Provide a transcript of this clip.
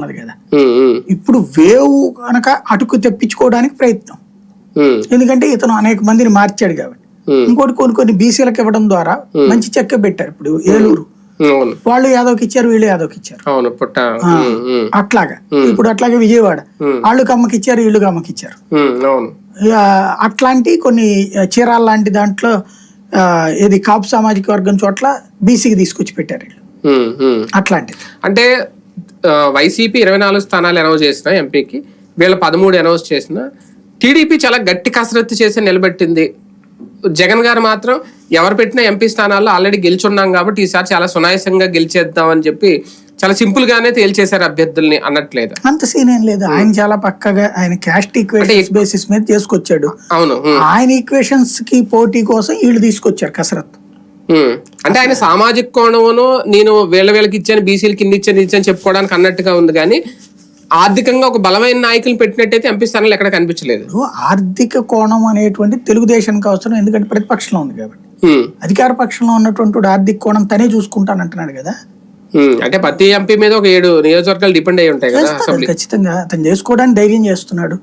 ఉన్నది కదా. ఇప్పుడు వేవ్ కనుక అటుకు తెప్పించుకోవడానికి ప్రయత్నం. ఎందుకంటే ఇతను అనేక మందిని మార్చాడు కాబట్టి. ఇంకోటి కొన్ని కొన్ని బీసీలకు ఇవ్వడం ద్వారా మంచి చెక్క పెట్టారు. ఇప్పుడు ఏలూరు. వాళ్ళు యాదవ్కి ఇచ్చారు వీళ్ళు యాదవ్కి ఇచ్చారు. అట్లాగా. ఇప్పుడు అట్లాగే విజయవాడ. వాళ్ళు కమ్మకి ఇచ్చారు వీళ్ళు కమ్మకి ఇచ్చారు. అట్లాంటి కొన్ని చీరాల లాంటి దాంట్లో ఏది కాపు సామాజిక వర్గం చోట్ల బీసీకి తీసుకొచ్చి పెట్టారు వీళ్ళు. ఉమ్. అట్లాంటిది. అంటే వైసీపీ ఇరవై నాలుగు స్థానాలు అనౌన్స్ చేసిన ఎంపీకి వీళ్ళ పదమూడు అనౌన్స్ చేసిన. టీడీపీ చాలా గట్టి కసరత్తు చేసి నిలబెట్టింది. జగన్ గారు మాత్రం ఎవరు పెట్టిన ఎంపీ స్థానాల్లో ఆల్రెడీ గెలిచున్నాం కాబట్టి ఈసారి చాలా సునాయాసంగా గెలిచేద్దాం అని చెప్పి చాలా సింపుల్ గానే తేల్చేశారు అభ్యర్థుల్ని అన్నట్లేదు? అంత సీన్ ఏం లేదు. ఆయన చాలా పక్కగా ఆయన క్యాస్ట్ ఈక్వేషన్స్ బేసిస్ మీద చేసుకొచ్చాడు. అవును ఉమ్, ఆయన ఈక్వేషన్స్కి పోటీ కోసం వీళ్ళు తీసుకొచ్చారు కసరత్తు. ఉమ్. అంటే ఆయన సామాజిక కోణమును నేను వీళ్ళ వీళ్ళకి ఇచ్చాను బీసీలకి ఇన్ని ఇచ్చాను ఇచ్చాను చెప్పుకోవడానికి అన్నట్టుగా ఉంది కానీ ఆర్థికంగా ఒక బలమైన నాయకులు పెట్టినట్టయితే ఎంపీ స్థానాలు ఎక్కడ కనిపించలేదు. ఆర్థిక కోణం అనేటువంటి తెలుగుదేశానికి అవసరం ఎందుకంటే ప్రతిపక్షంలో ఉంది కాబట్టి. అధికార పక్షంలో ఉన్నటువంటి ఆర్థిక కోణం తనే చూసుకుంటానంటున్నాడు కదా. ఉమ్. అంటే ప్రతి ఎంపీ మీద ఒక ఏడు నియోజకవర్గాలు డిపెండ్ అయి ఉంటాయి కదా ఖచ్చితంగా. అతను చేసుకోవడానికి ధైర్యం చేస్తున్నాడు.